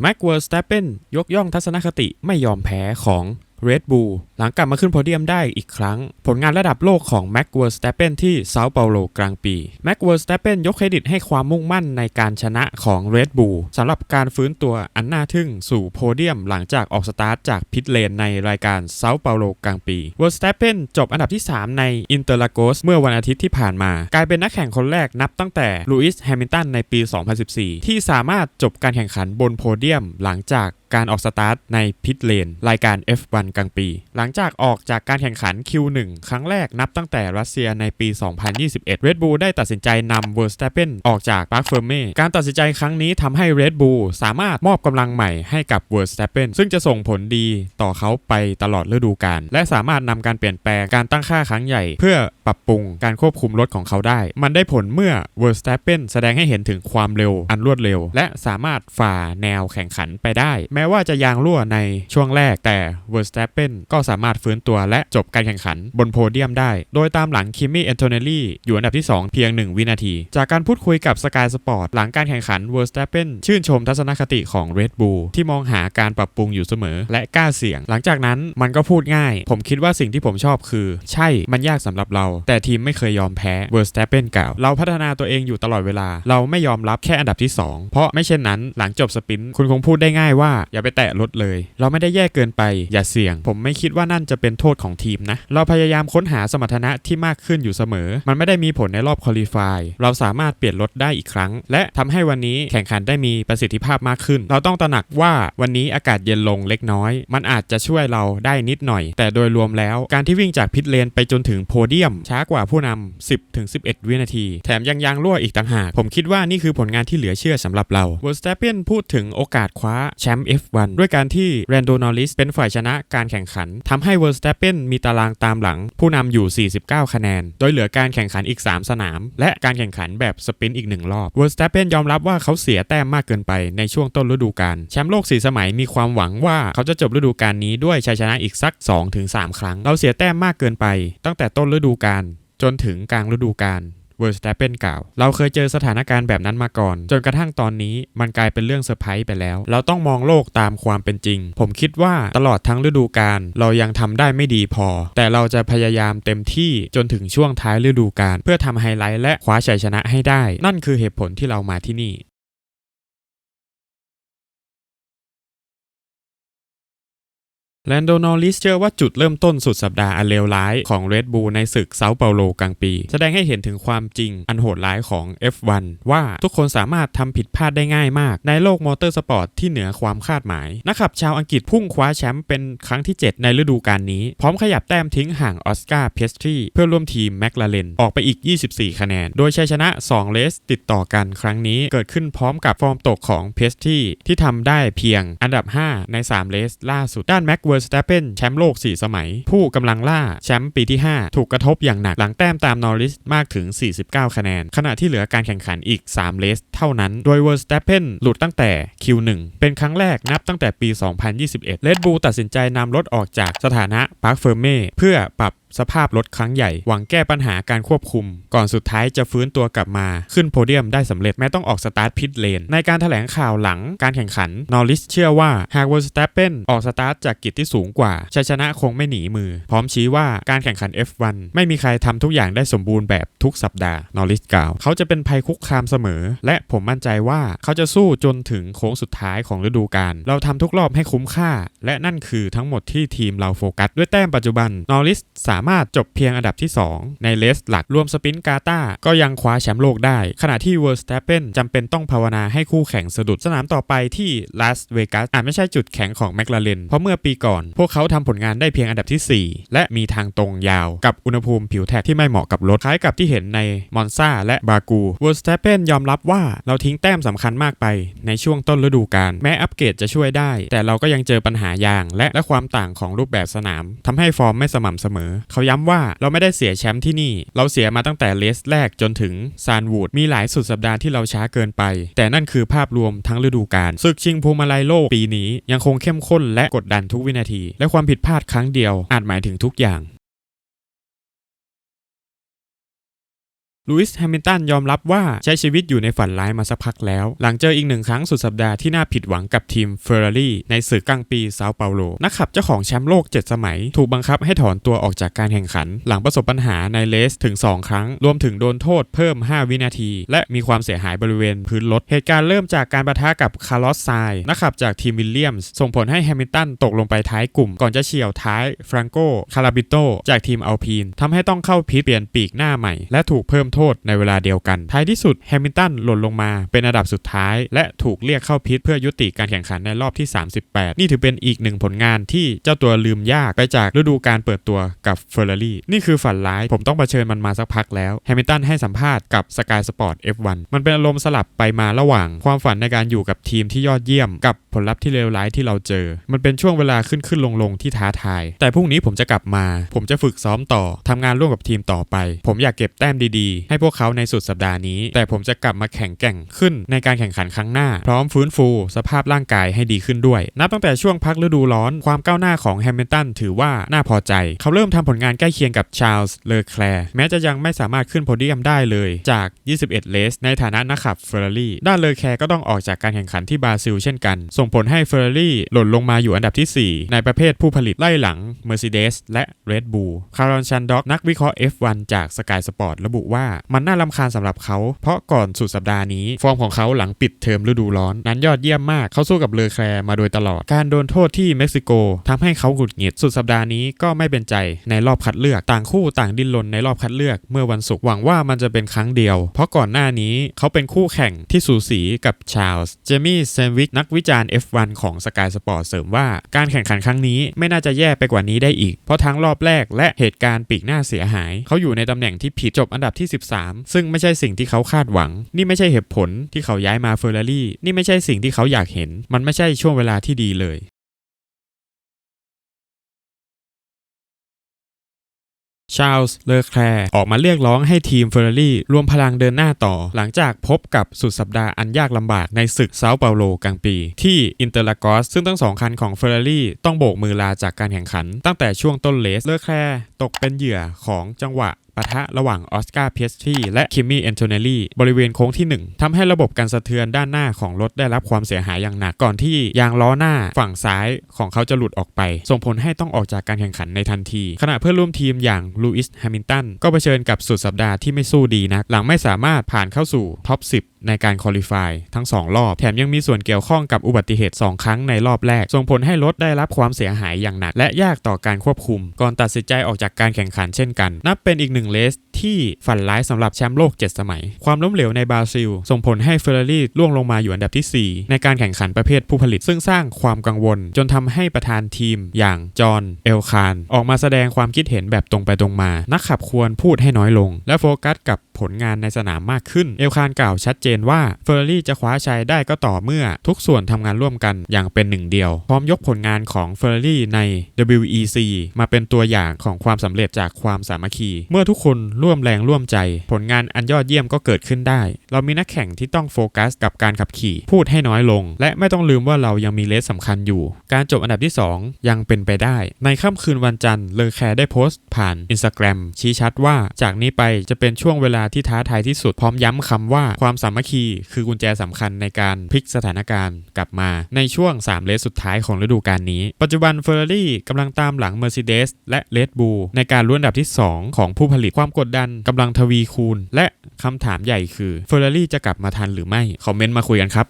แม็กเวอร์สเตปเปนยกย่องทัศนคติไม่ยอมแพ้ของ Red Bull หลังกลับมาขึ้นโพเดียมได้อีกครั้ง ผลงานระดับโลกของแม็กเวอร์สเตปเปนที่เซาเปาโลกลางปีแม็กเวอร์สเตปเปนยกเครดิตให้ความมุ่งมั่นในการชนะของ Red Bull สำหรับการฟื้นตัวอันน่าทึ่งสู่โพเดียมหลังจากออกสตาร์ทจากพิทเลนในรายการเซาเปาโลกลางปีเวอร์สเตปเปนจบอันดับที่ 3 ในอินเตอร์ลาโกสเมื่อวันอาทิตย์ที่ผ่านมา กลายเป็นนักแข่งคนแรกนับตั้งแต่ลูอิสแฮมิลตันในปี 2014 ที่สามารถจบการแข่งขันบนโพเดียมหลังจากการออกสตาร์ทในพิทเลนรายการ F1 กลางปี หลังจากออกจากการแข่งขัน Q1 ครั้งแรกนับตั้งแต่รัสเซียในปี 2021 Red Bull ได้ตัดสินใจนำ Verstappen ออกจากปาร์คเฟอร์เมการตัดสินใจครั้งนี้ทำให้ Red Bull สามารถมอบกำลังใหม่ให้กับ Verstappen ซึ่งจะส่งผลดีต่อเขาไปตลอดฤดูกาลและสามารถนำการเปลี่ยนแปลงการตั้งค่าครั้งใหญ่ เพื่อปรับปรุงการควบคุมรถของเขาได้ มันได้ผลเมื่อ Verstappen แสดงให้เห็นถึงความเร็วอันรวดเร็ว และสามารถฝ่าแนวแข่งขันไปได้ แม้ว่าจะยางรั่วในช่วงแรกแต่ Verstappen ก็สามารถฟื้นตัวและจบการแข่งขันบนโพเดียมได้ โดยตามหลังคิมมี่แอนโทเนลลี่อยู่อันดับที่ 2 เพียง 1 วินาที จากการพูดคุยกับ Sky Sport หลังการแข่งขัน Verstappen ชื่นชมทัศนคติของ Red Bull ที่มองหาการปรับปรุงอยู่เสมอ และกล้าเสี่ยง หลังจากนั้นมันก็พูดง่าย ผมคิดว่าสิ่งที่ผมชอบคือ ใช่มันยากสำหรับเรา แต่ทีมไม่เคยยอมแพ้ Verstappen กล่าวเราพัฒนาตัวเองอยู่ตลอดเวลา เราไม่ยอมรับแค่อันดับที่ 2 เพราะไม่เช่นนั้นหลังจบสปินคุณคงพูดได้ง่ายว่าอย่าไปแตะรถเลย เราไม่ได้แย่เกินไปอย่าเสี่ยงผมไม่คิดว่านั่นจะเป็นโทษของทีมนะ เราพยายามค้นหาสมรรถนะที่มากขึ้นอยู่เสมอ มันไม่ได้มีผลในรอบคอลี่ฟายเราสามารถเปลี่ยนรถได้อีกครั้ง และทำให้วันนี้แข่งขันได้มีประสิทธิภาพมากขึ้น เราต้องตระหนักว่าวันนี้อากาศเย็นลงเล็กน้อย มันอาจจะช่วยเราได้นิดหน่อย แต่โดยรวมแล้วการที่วิ่งจากพิทเลนไปจนถึงโพเดียม ช้ากว่าผู้นำ10ถึง11 วินาที แถมยังยางรั่วอีกต่างหาก ผมคิดว่านี่คือผลงานที่เหลือเชื่อสำหรับเรา v e r s t a p p e n พูดถึงโอกาสคว้าแชมป์ F1 ด้วยการที่ Rando Norris เป็นฝ่ายชนะการแข่งขันทำให้ v e r s t a p p e n มีตารางตามหลัง ผู้นำอยู่ 49 คะแนน โดยเหลือการแข่งขันอีก 3 สนาม และการแข่งขันแบบสปรินต์อีกหนึ่งรอบ v e r s t a p p e n ยอมรับว่าเขาเสียแต้มมากเกินไปในช่วงต้นฤดูกาลแชมป์โลก 4 สมัยมีความหวังว่าเขาจะจบฤดูกาลนี้ด้วยชัยชนะอีกสัก 2-3 ครั้ง เราเสียแต้มมากเกินไป ตั้งแต่ต้นฤดูกาลจนถึงกลางฤดูกาล เวอร์สแตเปนกล่าว เราเคยเจอสถานการณ์แบบนั้นมาก่อน จนกระทั่งตอนนี้มันกลายเป็นเรื่องเซอร์ไพรส์ไปแล้ว เราต้องมองโลกตามความเป็นจริง ผมคิดว่าตลอดทั้งฤดูกาลเรายังทำได้ไม่ดีพอ แต่เราจะพยายามเต็มที่จนถึงช่วงท้ายฤดูกาลเพื่อทำไฮไลท์และคว้าชัยชนะให้ได้ นั่นคือเหตุผลที่เรามาที่นี่ แลนโดนอริสเชื่อว่าจุดเริ่มต้นสุดสัปดาห์อันเลวร้ายของ Red Bull ในศึกเซาเปาโลกลางปี แสดงให้เห็นถึงความจริงอันโหดร้ายของ F1 ว่าทุกคนสามารถทำผิดพลาดได้ง่ายมาก ในโลกมอเตอร์สปอร์ตที่เหนือความคาดหมาย นักขับชาวอังกฤษพุ่งคว้าแชมป์เป็นครั้งที่ 7 ในฤดูกาลนี้ พร้อมขยับแต้มทิ้งห่างออสการ์เพสทรีเพื่อร่วมทีมแมคลาเรนออกไปอีก 24 คะแนน โดยชัยชนะ 2 เลสติดต่อกันครั้งนี้เกิดขึ้นพร้อมกับฟอร์มตกของเพสทรีที่ทำได้เพียงอันดับ 5 ใน 3 เลสล่าสุดด้านแม็กเวอร์สเตปเปนแชมป์โลก 4 สมัย ผู้กำลังล่าแชมป์ปีที่ 5 ถูกกระทบอย่างหนักหลังแต้มตามนอริสมากถึง 49 คะแนน ขณะที่เหลือการแข่งขันอีก 3 เลส เท่านั้น โดยเวอร์สเตปเปนหลุดตั้งแต่ Q1 เป็นครั้งแรกนับตั้งแต่ปี 2021 เลดบูตัดสินใจนำรถออกจากสถานะปาร์คเฟอร์เม่เพื่อปรับ สภาพรถครั้งใหญ่ หวังแก้ปัญหาการควบคุม ก่อนสุดท้ายจะฟื้นตัวกลับมา ขึ้นโพเดียมได้สำเร็จแม้ต้องออกสตาร์ทพิทเลน ในการถแถลงข่าวหลังการแข่งขันนอริสเชื่อว่าหากเวอร์สเตปเปนออกสตาร์ทจากกิจที่สูงกว่าชัยชนะคงไม่หนีมือ พร้อมชี้ว่าการแข่งขัน F1 ไม่มีใครทำทุกอย่างได้สมบูรณ์แบบทุกสัปดาห์นอริสกล่าว เขาจะเป็นภัยคุกคามเสมอ และผมมั่นใจว่าเขาจะสู้จนถึงโค้งสุดท้ายของฤดูกาลเราทำทุกรอบให้คุ้มค่า และนั่นคือทั้งหมดที่ทีมเราโฟกัสด้วยแต้มปัจจุบันนอริสสามารถจบเพียงอันดับที่ 2 ในเลสหลักรวมสปินกาตาก็ยังคว้าแชมป์โลกได้ ขณะที่เวอร์สเตปเปนจำเป็นต้องภาวนาให้คู่แข่งสะดุดสนามต่อไปที่ลาสเวกัสอาจไม่ใช่จุดแข็งของแมคลาเรนเพราะเมื่อปีก่อน พวกเขาทำผลงานได้เพียงอันดับที่ 4 และมีทางตรงยาวกับอุณหภูมิผิวแทกที่ไม่เหมาะกับรถคล้ายกับที่เห็นในมอนซาและบากูเวอร์สเตปเปนยอมรับว่าเราทิ้งแต้มสำคัญมากไปในช่วงต้นฤดูกาลแม้อัปเกรดจะช่วยได้ แต่เราก็ยังเจอปัญหายางและและความต่างของรูปแบบสนามทำให้ฟอร์มไม่สม่ำเสมอเขาย้ำว่าเราไม่ได้เสียแชมป์ที่นี่ เราเสียมาตั้งแต่เลสแรกจนถึงซานวูดมีหลายสุดสัปดาห์ที่เราช้าเกินไป แต่นั่นคือภาพรวมทั้งฤดูกาลศึกชิงพวงมาลัยโลกปีนี้ยังคงเข้มข้นและกดดันทุกวินาที และความผิดพลาดครั้งเดียวอาจหมายถึงทุกอย่าง ลูอิสแฮมิลตันยอมรับว่าใช้ชีวิตอยู่ในฝันร้ายมาสักพักแล้ว หลังเจออีกหนึ่งครั้งสุดสัปดาห์ที่น่าผิดหวังกับทีมเฟอร์รารี่ในศึกกลางปีเซาเปาโล นักขับเจ้าของแชมป์โลก 7 สมัย ถูกบังคับให้ถอนตัวออกจากการแข่งขัน หลังประสบปัญหาในเลสถึง 2 ครั้ง รวมถึงโดนโทษเพิ่ม 5 วินาที และมีความเสียหายบริเวณพื้นรถเหตุการณ์เริ่มจากการประทะกับคาร์ลอสไซน์นักขับจากทีมวิลเลียมส์ส่งผลให้แฮมิลตันตกลงไปท้ายกลุ่ม ก่อนจะเฉี่ยวท้ายฟรังโกคาราบิโตจากทีมอัลพีนทำให้ต้องเข้าพิทเปลี่ยนปีกหน้าใหม่และถูกเพิ่มโทษในเวลาเดียวกัน ท้ายที่สุดแฮมิลตันหล่นลงมาเป็นอันดับสุดท้าย และถูกเรียกเข้าพิทเพื่อยุติการแข่งขันในรอบที่ 38 นี่ถือเป็นอีกหนึ่งผลงานที่เจ้าตัวลืมยากไปจากฤดูการเปิดตัวกับเฟอร์รารี่นี่คือฝันร้าย ผมต้องเผชิญมันมาสักพักแล้วแฮมิลตันให้สัมภาษณ์กับ Sky Sport F1 มันเป็นอารมณ์สลับไปมาระหว่าง ความฝันในการอยู่กับทีมที่ยอดเยี่ยม กับผลลัพธ์ที่เลวร้ายที่เราเจอ มันเป็นช่วงเวลาขึ้นขึ้นลงลงที่ท้าทาย แต่พรุ่งนี้ผมจะกลับมา ผมจะฝึกซ้อมต่อทำงานร่วมกับทีมต่อไป ผมอยากเก็บแต้มดีๆให้พวกเขาในสุดสัปดาห์นี้ แต่ผมจะกลับมาแข่งแกร่งขึ้นในการแข่งขันครั้งหน้า พร้อมฟื้นฟู สภาพร่างกายให้ดีขึ้นด้วย นับตั้งแต่ช่วงพักฤดูร้อนความก้าวหน้าของแฮมิลตันถือว่าน่าพอใจ เขาเริ่มทำผลงานใกล้เคียงกับชาร์ลส์เลอแคลร์แม้จะยังไม่สามารถขึ้นโพเดียมได้เลยจาก 21 เลส ในฐานะนักขับเฟอร์รารี่ด้านเลอแคลร์ก็ต้องออกจากการแข่งขันที่บราซิลเช่นกัน ส่งผลให้เฟอร์รารี่หล่นลงมาอยู่อันดับที่ 4 ในประเภทผู้ผลิตไล่หลัง Mercedes และ Red Bull คารอนชันด็อกนักวิเคราะห์ F1 จาก Sky Sport ระบุว่ามันน่าลำคาญสำหรับเขา เพราะก่อนสุดสัปดาห์นี้ ฟอร์มของเขาหลังปิดเทอมฤดูร้อน นั้นยอดเยี่ยมมากเขาสู้กับเลอแคลร์มาโดยตลอด การโดนโทษที่เม็กซิโกทำให้เขาหงุดหงิดสุดสัปดาห์นี้ก็ไม่เป็นใจในรอบคัดเลือกต่างคู่ต่างดิ้นรนในรอบคัดเลือกเมื่อวันศุกร์หวังว่ามันจะเป็นครั้งเดียว เพราะก่อนหน้านี้เขาเป็นคู่แข่งที่สูสีกับชาลส์เจมี่เซนวิกนักวิจารณ์ F1 ของ Sky Sport เสริมว่าการแข่งขันครั้งนี้ไม่น่าจะแย่ไปกว่านี้ได้อีก เพราะทั้งรอบแรกและเหตุการณ์ปีกหน้าเสียหาย เขาอยู่ในตำแหน่งที่ผิดจบอันดับที่13 ซึ่งไม่ใช่สิ่งที่เขาคาดหวัง นี่ไม่ใช่เหตุผลที่เขาย้ายมาเฟอร์รารี่นี่ไม่ใช่สิ่งที่เขาอยากเห็น มันไม่ใช่ช่วงเวลาที่ดีเลยชาลส์ เลอแคลร์ออกมาเรียกร้องให้ทีมเฟอร์รารี่รวมพลังเดินหน้าต่อ หลังจากพบกับสุดสัปดาห์อันยากลำบากในศึกเซาเปาโลกลางปี ที่อินเตอร์ลากอสซึ่งทั้งสองคันของเฟอร์รารี่ต้องโบกมือลาจากการแข่งขัน ตั้งแต่ช่วงต้นเลส เลอแคลร์ ตกเป็นเหยื่อของจังหวะปะทะระหว่างออสการ์เพียสทีและคิมมี่แอนโทเนลลี่บริเวณโค้งที่ 1ทำให้ระบบการสะเทือนด้านหน้าของรถได้รับความเสียหายอย่างหนักก่อนที่ยางล้อหน้าฝั่งซ้ายของเขาจะหลุดออกไป ส่งผลให้ต้องออกจากการแข่งขันในทันที ขณะเพื่อนร่วมทีมอย่างลูอิสแฮมิลตันก็เผชิญกับสุดสัปดาห์ที่ไม่สู้ดีนัก หลังไม่สามารถผ่านเข้าสู่ท็อป 10 ในการคอลิฟายทั้ง 2 รอบ แถมยังมีส่วนเกี่ยวข้องกับอุบัติเหตุ 2 ครั้งในรอบแรก ส่งผลให้รถได้รับความเสียหายอย่างหนัก และยากต่อการควบคุม ก่อนตัดสินใจออกจากการแข่งขันเช่นกัน นับเป็นอีกหนึ่งเลสที่ฝันร้ายสำหรับแชมป์โลก 7 สมัย ความล้มเหลวในบราซิล ส่งผลให้เฟอร์รารี่ล่วงลงมาอยู่อันดับที่ 4 ในการแข่งขันประเภทผู้ผลิต ซึ่งสร้างความกังวล จนทำให้ประธานทีม อย่างจอห์นเอลคานออกมาแสดงความคิดเห็นแบบตรงไปตรงมา นักขับควรพูดให้น้อยลง และโฟกัสกับผลงานในสนามมากขึ้น เอลคานกล่าวชัดเจนว่าเฟอร์รารี่จะคว้าชัยได้ก็ต่อเมื่อทุกส่วนทำงานร่วมกันอย่างเป็นหนึ่งเดียว พร้อมยกผลงานของเฟอร์รารี่ใน WEC มาเป็นตัวอย่างของความสำเร็จจากความสามัคคี เมื่อทุกคนร่วมแรงร่วมใจ ผลงานอันยอดเยี่ยมก็เกิดขึ้นได้ เรามีนักแข่งที่ต้องโฟกัสกับการขับขี่ พูดให้น้อยลง และไม่ต้องลืมว่าเรายังมีเลสสำคัญอยู่ การจบอันดับที่ 2 ยังเป็นไปได้ ในค่ำคืนวันจันทร์เลอแคร์ได้โพสต์ผ่าน Instagram ชี้ชัดว่าจากนี้ไปจะเป็นช่วงเวลาที่ท้าทายที่สุดพร้อมย้ำคำว่าความสามัคคี คือกุญแจสำคัญในการพลิกสถานการณ์กลับมาในช่วง 3 เลสสุดท้ายของฤดูกาลนี้ ปัจจุบันเฟอร์รารี่กำลังตามหลัง Mercedes และ Red Bull ในการลุ้นอันดับที่ 2 ของผู้ผลิตความกดดันกำลังทวีคูณ และคำถามใหญ่คือเฟอร์รารี่จะกลับมาทันหรือไม่ คอมเมนต์มาคุยกันครับ